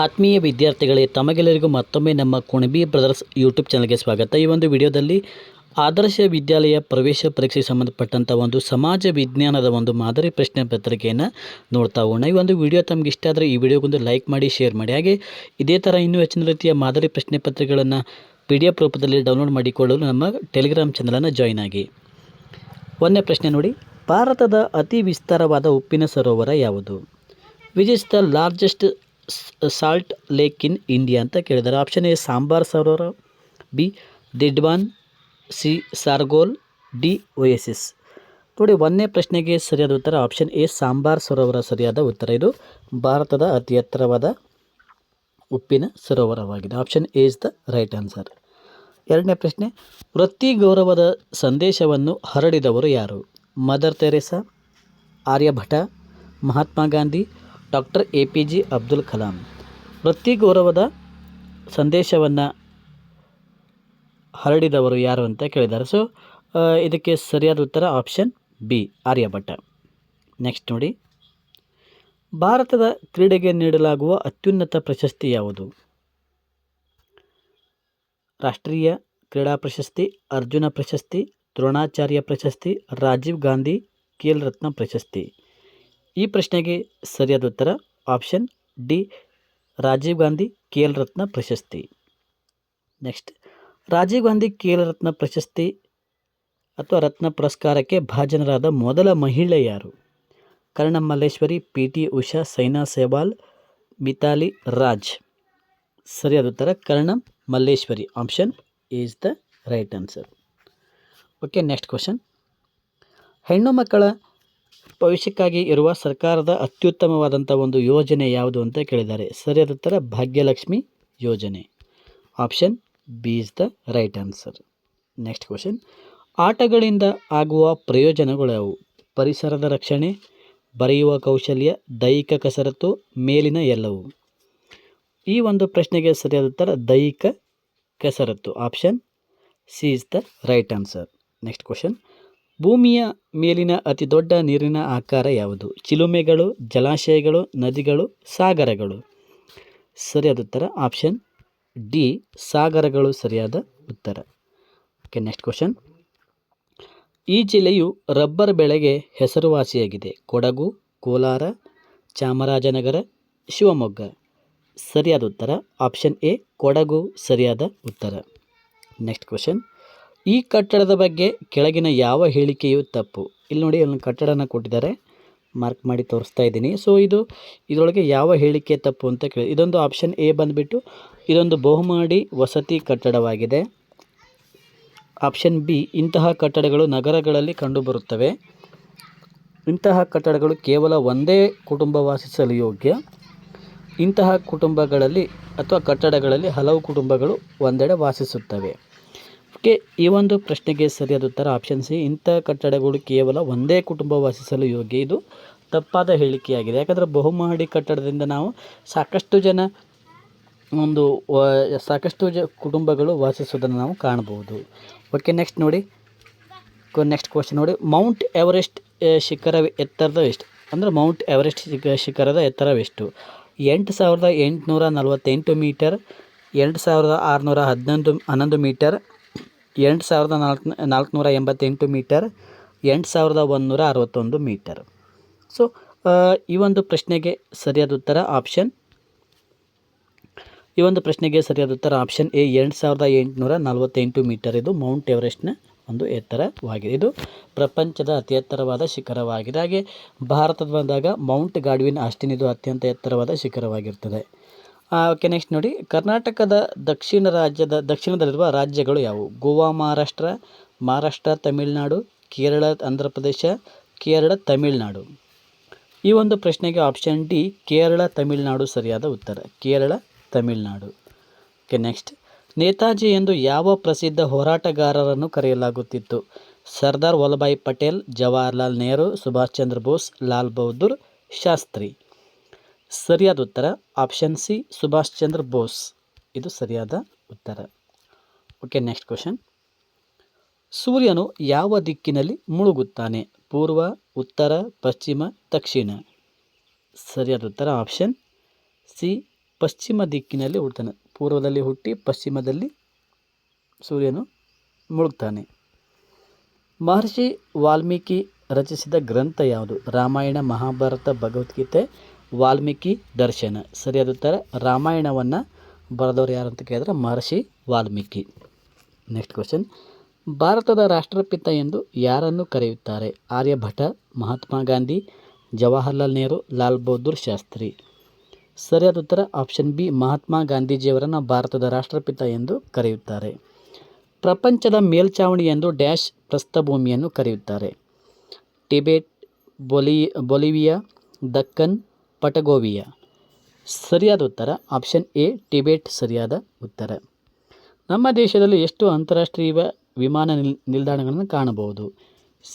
ಆತ್ಮೀಯ ವಿದ್ಯಾರ್ಥಿಗಳೇ, ತಮಗೆಲ್ಲರಿಗೂ ಮತ್ತೊಮ್ಮೆ ನಮ್ಮ ಕುಣಬಿ ಬ್ರದರ್ಸ್ ಯೂಟ್ಯೂಬ್ ಚಾನಲ್ಗೆ ಸ್ವಾಗತ. ಈ ಒಂದು ವಿಡಿಯೋದಲ್ಲಿ ಆದರ್ಶ ವಿದ್ಯಾಲಯ ಪ್ರವೇಶ ಪರೀಕ್ಷೆಗೆ ಸಂಬಂಧಪಟ್ಟಂಥ ಒಂದು ಸಮಾಜ ವಿಜ್ಞಾನದ ಒಂದು ಮಾದರಿ ಪ್ರಶ್ನೆ ಪತ್ರಿಕೆಯನ್ನು ನೋಡ್ತಾ ಹೋಗೋಣ. ಈ ಒಂದು ವಿಡಿಯೋ ತಮ್ಗೆ ಇಷ್ಟ ಆದರೆ ಈ ವಿಡಿಯೋಗೊಂದು ಲೈಕ್ ಮಾಡಿ, ಶೇರ್ ಮಾಡಿ. ಹಾಗೆ ಇದೇ ಥರ ಇನ್ನೂ ಹೆಚ್ಚಿನ ರೀತಿಯ ಮಾದರಿ ಪ್ರಶ್ನೆ ಪತ್ರಿಕೆಗಳನ್ನು ಪಿ ಡಿ ಎಫ್ ರೂಪದಲ್ಲಿ ಡೌನ್ಲೋಡ್ ಮಾಡಿಕೊಳ್ಳಲು ನಮ್ಮ ಟೆಲಿಗ್ರಾಮ್ ಚಾನಲನ್ನು ಜಾಯ್ನ್ ಆಗಿ. ಒಂದನೇ ಪ್ರಶ್ನೆ ನೋಡಿ. ಭಾರತದ ಅತಿ ವಿಸ್ತಾರವಾದ ಉಪ್ಪಿನ ಸರೋವರ ಯಾವುದು? Which is the largest salt lake in India ಅಂತ ಕೇಳಿದ್ದಾರೆ. ಆಪ್ಷನ್ ಎ, ಸಾಂಬಾರ್ ಸರೋವರ, B Didwana C, Sargol, D oasis ನೋಡಿ, ಒಂದನೇ ಪ್ರಶ್ನೆಗೆ ಸರಿಯಾದ ಉತ್ತರ, ಆಪ್ಷನ್ ಎ, ಸಾಂಬಾರ್ ಸರೋವರ ಸರಿಯಾದ ಉತ್ತರ. ಇದು ಭಾರತದ ಅತಿ ಎತ್ತರವಾದ ಉಪ್ಪಿನ ಸರೋವರವಾಗಿದೆ. Option A is the right answer. ಎರಡನೇ ಪ್ರಶ್ನೆ, ವೃತ್ತಿ ಗೌರವದ ಸಂದೇಶವನ್ನು ಹರಡಿದವರು ಯಾರು? Mother Teresa Aryabhata Mahatma Gandhi doctor A P J Abdul Kalam. ವೃತ್ತಿ ಗೌರವದ ಸಂದೇಶವನ್ನು ಹರಡಿದವರು ಯಾರು ಅಂತ ಕೇಳಿದ್ದಾರೆ. ಸೊ ಇದಕ್ಕೆ ಸರಿಯಾದ ಉತ್ತರ ಆಪ್ಷನ್ ಬಿ ಆರ್ಯಭಟ್ಟ ನೆಕ್ಸ್ಟ್ ನೋಡಿ. ಭಾರತದ ಕ್ರೀಡೆಗೆ ನೀಡಲಾಗುವ ಅತ್ಯುನ್ನತ ಪ್ರಶಸ್ತಿ ಯಾವುದು? ರಾಷ್ಟ್ರೀಯ ಕ್ರೀಡಾ ಪ್ರಶಸ್ತಿ, ಅರ್ಜುನ ಪ್ರಶಸ್ತಿ, ದ್ರೋಣಾಚಾರ್ಯ ಪ್ರಶಸ್ತಿ, ರಾಜೀವ್ ಗಾಂಧಿ ಖೇಲ್ ರತ್ನ ಪ್ರಶಸ್ತಿ. ಈ ಪ್ರಶ್ನೆಗೆ ಸರಿಯಾದ ಉತ್ತರ ಆಪ್ಷನ್ ಡಿ, ರಾಜೀವ್ ಗಾಂಧಿ ಕೇಲ್ ರತ್ನ ಪ್ರಶಸ್ತಿ. ನೆಕ್ಸ್ಟ್, ರಾಜೀವ್ ಗಾಂಧಿ ಕೇಲ್ ರತ್ನ ಪ್ರಶಸ್ತಿ ಅಥವಾ ರತ್ನ ಪುರಸ್ಕಾರಕ್ಕೆ ಭಾಜನರಾದ ಮೊದಲ ಮಹಿಳೆ ಯಾರು? Karnam Malleswari P T Usha, Saina Sehwal Mithali Raj. ಸರಿಯಾದ ಉತ್ತರ Karnam Malleswari. Option is the right answer. Okay, next question. ಹೆಣ್ಣು ಮಕ್ಕಳ ಭವಿಷ್ಯಕ್ಕಾಗಿ ಇರುವ ಸರ್ಕಾರದ ಅತ್ಯುತ್ತಮವಾದಂಥ ಒಂದು ಯೋಜನೆ ಯಾವುದು ಅಂತ ಕೇಳಿದ್ದಾರೆ. ಸರಿಯಾದ ಉತ್ತರ ಭಾಗ್ಯಲಕ್ಷ್ಮಿ ಯೋಜನೆ. Option B is the right answer. Next question. ಆಟಗಳಿಂದ ಆಗುವ ಪ್ರಯೋಜನಗಳು ಯಾವುವು? ಪರಿಸರದ ರಕ್ಷಣೆ, ಬರೆಯುವ ಕೌಶಲ್ಯ, ದೈಹಿಕ ಕಸರತ್ತು, ಮೇಲಿನ ಎಲ್ಲವು. ಈ ಒಂದು ಪ್ರಶ್ನೆಗೆ ಸರಿಯಾದ ಉತ್ತರ ದೈಹಿಕ ಕಸರತ್ತು. Option C is the right answer. Next question. ಭೂಮಿಯ ಮೇಲಿನ ಅತಿ ದೊಡ್ಡ ನೀರಿನ ಆಕಾರ ಯಾವುದು? ಚಿಲುಮೆಗಳು, ಜಲಾಶಯಗಳು, ನದಿಗಳು, ಸಾಗರಗಳು. ಸರಿಯಾದ ಉತ್ತರ? ಆಪ್ಷನ್ ಡಿ, ಸಾಗರಗಳು ಸರಿಯಾದ ಉತ್ತರ. Okay, next question. ಈ ಜಿಲ್ಲೆಯು ರಬ್ಬರ್ ಬೆಳೆಗೆ ಹೆಸರುವಾಸಿಯಾಗಿದೆ. ಕೊಡಗು, ಕೋಲಾರ, ಚಾಮರಾಜನಗರ, ಶಿವಮೊಗ್ಗ. ಸರಿಯಾದ ಉತ್ತರ? ಆಪ್ಷನ್ ಎ, ಕೊಡಗು ಸರಿಯಾದ ಉತ್ತರ. Next question. ಈ ಕಟ್ಟಡದ ಬಗ್ಗೆ ಕೆಳಗಿನ ಯಾವ ಹೇಳಿಕೆಯು ತಪ್ಪು. ಇಲ್ಲಿ ನೋಡಿ ಅಲ್ಲಿ ಕಟ್ಟಡನ ಕೊಟ್ಟಿದ್ದಾರೆ. ಮಾರ್ಕ್ ಮಾಡಿ ತೋರಿಸ್ತಾ ಇದ್ದೀನಿ. ಸೊ ಇದು, ಇದರೊಳಗೆ ಯಾವ ಹೇಳಿಕೆ ತಪ್ಪು ಅಂತ ಕೇಳಿ. ಇದೊಂದು ಆಪ್ಷನ್ ಎ ಬಂದುಬಿಟ್ಟು, ಇದೊಂದು ಬಹುಮಹಡಿ ವಸತಿ ಕಟ್ಟಡವಾಗಿದೆ. ಆಪ್ಷನ್ ಬಿ ಇಂತಹ ಕಟ್ಟಡಗಳು ನಗರಗಳಲ್ಲಿ ಕಂಡುಬರುತ್ತವೆ. ಇಂತಹ ಕಟ್ಟಡಗಳು ಕೇವಲ ಒಂದೇ ಕುಟುಂಬ ವಾಸಿಸಲು ಯೋಗ್ಯ. ಇಂತಹ ಕುಟುಂಬಗಳಲ್ಲಿ ಅಥವಾ ಕಟ್ಟಡಗಳಲ್ಲಿ ಹಲವು ಕುಟುಂಬಗಳು ಒಂದೆಡೆ ವಾಸಿಸುತ್ತವೆ. ಓಕೆ ಈ ಒಂದು ಪ್ರಶ್ನೆಗೆ ಸರಿಯಾದ ಉತ್ತರ ಆಪ್ಷನ್ ಸಿ ಇಂಥ ಕಟ್ಟಡಗಳು ಕೇವಲ ಒಂದೇ ಕುಟುಂಬ ವಾಸಿಸಲು ಯೋಗ್ಯ? ಇದು ತಪ್ಪಾದ ಹೇಳಿಕೆಯಾಗಿದೆ. ಯಾಕಂದರೆ ಬಹುಮಹಡಿ ಕಟ್ಟಡದಿಂದ ನಾವು ಸಾಕಷ್ಟು ಜನ ಒಂದು ಸಾಕಷ್ಟು ಜ, ಕುಟುಂಬಗಳು ವಾಸಿಸೋದನ್ನು ನಾವು ಕಾಣಬಹುದು. ಓಕೆ ನೆಕ್ಸ್ಟ್ ನೋಡಿ. ನೆಕ್ಸ್ಟ್ ಕ್ವಶನ್ ನೋಡಿ. ಮೌಂಟ್ ಎವರೆಸ್ಟ್ ಶಿಖರ ಎತ್ತರದ ಎಷ್ಟು? ಅಂದರೆ ಮೌಂಟ್ ಎವರೆಸ್ಟ್ ಶಿಖ, ಶಿಖರದ ಎತ್ತರವೆಷ್ಟು? ಎಂಟು ಸಾವಿರದ ಎಂಟುನೂರ ನಲವತ್ತೆಂಟು ಮೀಟರ್, ಎರಡು ಸಾವಿರದ ಆರುನೂರ ಹದಿನೊಂದು, ಹನ್ನೊಂದು ಮೀಟರ್ ಎಂಟು ಸಾವಿರದ ನಾಲ್ಕು ನಾಲ್ಕುನೂರ ಎಂಬತ್ತೆಂಟು ಮೀಟರ್ ಎಂಟು ಸಾವಿರದ ಒಂದುನೂರ ಅರವತ್ತೊಂದು ಮೀಟರ್. ಸೊ ಈ ಒಂದು ಪ್ರಶ್ನೆಗೆ ಸರಿಯಾದ ಉತ್ತರ ಆಪ್ಷನ್ ಈ ಒಂದು ಪ್ರಶ್ನೆಗೆ ಸರಿಯಾದ ಉತ್ತರ ಆಪ್ಷನ್ ಎ ಎಂಟು ಸಾವಿರದ ಎಂಟುನೂರ ನಲವತ್ತೆಂಟು ಮೀಟರ್. ಇದು ಮೌಂಟ್ ಎವರೆಸ್ಟ್ನ ಒಂದು ಎತ್ತರವಾಗಿದೆ. ಇದು ಪ್ರಪಂಚದ ಅತಿ ಎತ್ತರವಾದ ಶಿಖರವಾಗಿದೆ. ಹಾಗೆ ಭಾರತದ ಬಂದಾಗ ಮೌಂಟ್ ಗಾಡ್ವಿನ್ ಇದು ಅತ್ಯಂತ ಎತ್ತರವಾದ ಶಿಖರವಾಗಿರ್ತದೆ. ಓಕೆ ನೆಕ್ಸ್ಟ್ ನೋಡಿ. ಕರ್ನಾಟಕದ ದಕ್ಷಿಣ ರಾಜ್ಯದ, ದಕ್ಷಿಣದಲ್ಲಿರುವ ರಾಜ್ಯಗಳು ಯಾವುವು? ಗೋವಾ, ಮಹಾರಾಷ್ಟ್ರ ಮಹಾರಾಷ್ಟ್ರ, ತಮಿಳುನಾಡು, ಕೇರಳ ಆಂಧ್ರ ಪ್ರದೇಶ ಕೇರಳ, ತಮಿಳುನಾಡು. ಈ ಒಂದು ಪ್ರಶ್ನೆಗೆ ಆಪ್ಷನ್ ಡಿ ಕೇರಳ, ತಮಿಳುನಾಡು ಸರಿಯಾದ ಉತ್ತರ. ಕೇರಳ, ತಮಿಳುನಾಡು. ಓಕೆ ನೆಕ್ಸ್ಟ್ ನೇತಾಜಿ ಎಂದು ಯಾವ ಪ್ರಸಿದ್ಧ ಹೋರಾಟಗಾರರನ್ನು ಕರೆಯಲಾಗುತ್ತಿತ್ತು? ಸರ್ದಾರ್ ವಲ್ಲಭಾಯ್ ಪಟೇಲ್, ಜವಾಹರ್ಲಾಲ್ ನೆಹರು, ಸುಭಾಷ್ ಚಂದ್ರ ಬೋಸ್, ಲಾಲ್ ಬಹದ್ದೂರ್ ಶಾಸ್ತ್ರಿ. ಸರಿಯಾದ ಉತ್ತರ ಆಪ್ಷನ್ ಸಿ ಸುಭಾಷ್ ಚಂದ್ರ ಬೋಸ್. ಇದು ಸರಿಯಾದ ಉತ್ತರ. ಓಕೆ ನೆಕ್ಸ್ಟ್ ಕ್ವಶನ್ ಸೂರ್ಯನು ಯಾವ ದಿಕ್ಕಿನಲ್ಲಿ ಮುಳುಗುತ್ತಾನೆ? ಪೂರ್ವ, ಉತ್ತರ, ಪಶ್ಚಿಮ, ದಕ್ಷಿಣ. ಸರಿಯಾದ ಉತ್ತರ ಆಪ್ಷನ್ ಸಿ ಪಶ್ಚಿಮ ದಿಕ್ಕಿನಲ್ಲಿ ಹುಡ್ತಾನೆ ಪೂರ್ವದಲ್ಲಿ ಹುಟ್ಟಿ ಪಶ್ಚಿಮದಲ್ಲಿ ಸೂರ್ಯನು ಮುಳುಗ್ತಾನೆ. ಮಹರ್ಷಿ ವಾಲ್ಮೀಕಿ ರಚಿಸಿದ ಗ್ರಂಥ ಯಾವುದು? ರಾಮಾಯಣ, ಮಹಾಭಾರತ, ಭಗವದ್ಗೀತೆ ವಾಲ್ಮೀಕಿ ದರ್ಶನ. ಸರಿಯಾದ ಉತ್ತರ, ರಾಮಾಯಣವನ್ನು ಬರೆದವರು ಯಾರು ಅಂತ ಕೇಳಿದ್ರೆ ಮಹರ್ಷಿ ವಾಲ್ಮೀಕಿ. ನೆಕ್ಸ್ಟ್ ಕ್ವಶನ್ ಭಾರತದ ರಾಷ್ಟ್ರಪಿತ ಎಂದು ಯಾರನ್ನು ಕರೆಯುತ್ತಾರೆ? ಆರ್ಯಭಟ, ಮಹಾತ್ಮ ಗಾಂಧಿ, ಜವಾಹರ್ಲಾಲ್ ನೆಹರು, ಲಾಲ್ ಬಹದ್ದೂರ್ ಶಾಸ್ತ್ರಿ. ಸರಿಯಾದ ಉತ್ತರ ಆಪ್ಷನ್ ಬಿ ಮಹಾತ್ಮ ಗಾಂಧೀಜಿಯವರನ್ನು ಭಾರತದ ರಾಷ್ಟ್ರಪಿತ ಎಂದು ಕರೆಯುತ್ತಾರೆ. ಪ್ರಪಂಚದ ಮೇಲ್ಚಾವಣಿ ಎಂದು ಡ್ಯಾಶ್ ಪ್ರಸ್ಥಭೂಮಿಯನ್ನು ಕರೆಯುತ್ತಾರೆ. ಟಿಬೆಟ್, ಬೊಲಿ, ಬೊಲಿವಿಯಾ, ದಕ್ಕನ್ ಪಟಗೋವಿಯಾ ಸರಿಯಾದ ಉತ್ತರ ಆಪ್ಷನ್ ಎ, ಟಿಬೆಟ್ ಸರಿಯಾದ ಉತ್ತರ. ನಮ್ಮ ದೇಶದಲ್ಲಿ ಎಷ್ಟು ಅಂತಾರಾಷ್ಟ್ರೀಯ ವಿಮಾನ ನಿಲ್, ನಿಲ್ದಾಣಗಳನ್ನು ಕಾಣಬಹುದು?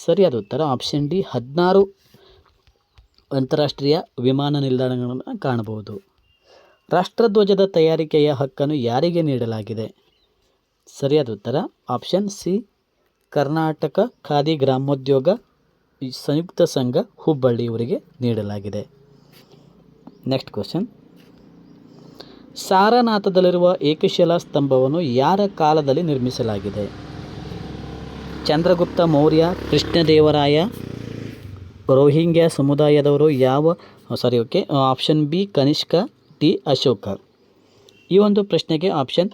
ಸರಿಯಾದ ಉತ್ತರ ಆಪ್ಷನ್ ಡಿ, ಹದಿನಾರು ಅಂತಾರಾಷ್ಟ್ರೀಯ ವಿಮಾನ ನಿಲ್ದಾಣಗಳನ್ನು ಕಾಣಬಹುದು. ರಾಷ್ಟ್ರಧ್ವಜದ ತಯಾರಿಕೆಯ ಹಕ್ಕನ್ನು ಯಾರಿಗೆ ನೀಡಲಾಗಿದೆ? ಸರಿಯಾದ ಉತ್ತರ ಆಪ್ಷನ್ ಸಿ, ಕರ್ನಾಟಕ ಖಾದಿ ಗ್ರಾಮೋದ್ಯೋಗ ಸಂಯುಕ್ತ ಸಂಘ ಹುಬ್ಬಳ್ಳಿಯವರಿಗೆ ನೀಡಲಾಗಿದೆ. ನೆಕ್ಸ್ಟ್ ಕ್ವಶನ್ ಸಾರನಾಥದಲ್ಲಿರುವ ಏಕಶಿಲಾ ಸ್ತಂಭವನ್ನು ಯಾರ ಕಾಲದಲ್ಲಿ ನಿರ್ಮಿಸಲಾಗಿದೆ? ಚಂದ್ರಗುಪ್ತ ಮೌರ್ಯ, ಕೃಷ್ಣದೇವರಾಯ, ರೋಹಿಂಗ್ಯಾ ಸಮುದಾಯದವರು ಯಾವ sorry okay option B Kanishka D Ashoka? ಈ ಒಂದು ಪ್ರಶ್ನೆಗೆ ಆಪ್ಷನ್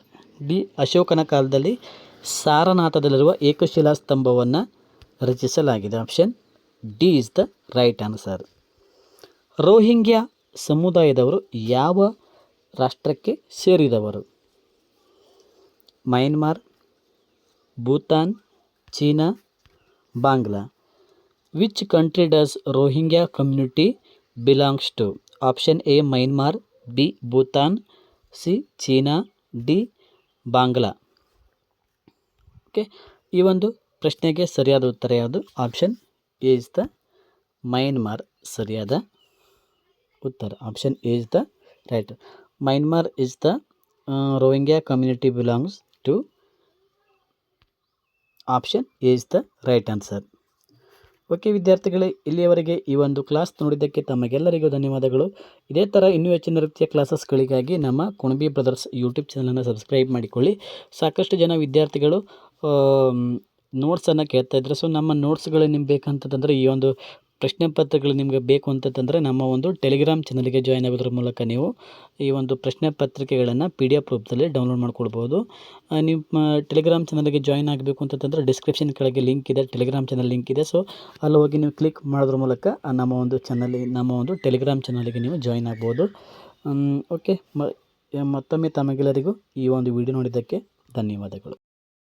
ಡಿ ಅಶೋಕನ ಕಾಲದಲ್ಲಿ ಸಾರನಾಥದಲ್ಲಿರುವ ಏಕಶಿಲಾ ಸ್ತಂಭವನ್ನು ರಚಿಸಲಾಗಿದೆ. Option D is the right answer Rohingya ಸಮುದಾಯದವರು ಯಾವ ರಾಷ್ಟ್ರಕ್ಕೆ ಸೇರಿದವರು? Myanmar, Bhutan, China, Bangla. Which country does Rohingya community belongs to option A Myanmar B Bhutan C China D Bangla. Okay ಈ ಒಂದು ಪ್ರಶ್ನೆಗೆ ಸರಿಯಾದ ಉತ್ತರ ಯಾವುದು? Option A is the Myanmar ಸರಿಯಾದ ಉತ್ತರ. Option A is the right Myanmar is the Rohingya community belongs to option A is the right answer okay ವಿದ್ಯಾರ್ಥಿಗಳೇ, ಇಲ್ಲಿಯವರೆಗೆ ಈ ಒಂದು ಕ್ಲಾಸ್ ನೋಡಿದ್ದಕ್ಕೆ ತಮಗೆಲ್ಲರಿಗೂ ಧನ್ಯವಾದಗಳು. ಇದೇ ಥರ ಇನ್ನೂ ಹೆಚ್ಚಿನ ರೀತಿಯ ಕ್ಲಾಸಸ್ಗಳಿಗಾಗಿ ನಮ್ಮ ಕುಣಬಿ ಬ್ರದರ್ಸ್ ಯೂಟ್ಯೂಬ್ ಚಾನಲನ್ನು ಸಬ್ಸ್ಕ್ರೈಬ್ ಮಾಡಿಕೊಳ್ಳಿ. ಸಾಕಷ್ಟು ಜನ ವಿದ್ಯಾರ್ಥಿಗಳು ನೋಟ್ಸನ್ನು ಕೇಳ್ತಾ ಇದ್ದಾರೆ ಸೊ ನಮ್ಮ ನೋಟ್ಸ್ಗಳು ನಿಮ್ಗೆ ಬೇಕಂತಂದರೆ ಈ ಒಂದು ಪ್ರಶ್ನೆ ಪತ್ರಗಳು ನಿಮಗೆ ಬೇಕು ಅಂತಂತಂದರೆ ನಮ್ಮ ಒಂದು ಟೆಲಿಗ್ರಾಮ್ ಚಾನಲ್ಗೆ ಜಾಯ್ನ್ ಆಗೋದ್ರ ಮೂಲಕ ನೀವು ಈ ಒಂದು ಪ್ರಶ್ನೆ ಪತ್ರಿಕೆಗಳನ್ನು ಪಿ ಡಿ ಎಫ್ ರೂಪದಲ್ಲಿ ಡೌನ್ಲೋಡ್ ಮಾಡ್ಕೊಳ್ಬೋದು. ನಿಮ್ಮ ಟೆಲಿಗ್ರಾಮ್ ಚಾನಲ್ಗೆ ಜಾಯ್ನ್ ಆಗಬೇಕು ಅಂತಂತಂದರೆ ಡಿಸ್ಕ್ರಿಪ್ಷನ್ ಕೆಳಗೆ ಲಿಂಕ್ ಇದೆ ಟೆಲಿಗ್ರಾಮ್ ಚಾನಲ್ ಲಿಂಕ್ ಇದೆ. ಸೊ ಅಲ್ಲಿ ಹೋಗಿ ನೀವು ಕ್ಲಿಕ್ ಮಾಡೋದ್ರ ಮೂಲಕ ನಮ್ಮ ಒಂದು ಚಾನಲ್ ನಮ್ಮ ಒಂದು ಟೆಲಿಗ್ರಾಮ್ ಚಾನಲ್ಗೆ ನೀವು ಜಾಯ್ನ್ ಆಗ್ಬೋದು. ಓಕೆ ಮತ್ತೊಮ್ಮೆ ತಮಗೆಲ್ಲರಿಗೂ ಈ ಒಂದು ವಿಡಿಯೋ ನೋಡಿದ್ದಕ್ಕೆ ಧನ್ಯವಾದಗಳು.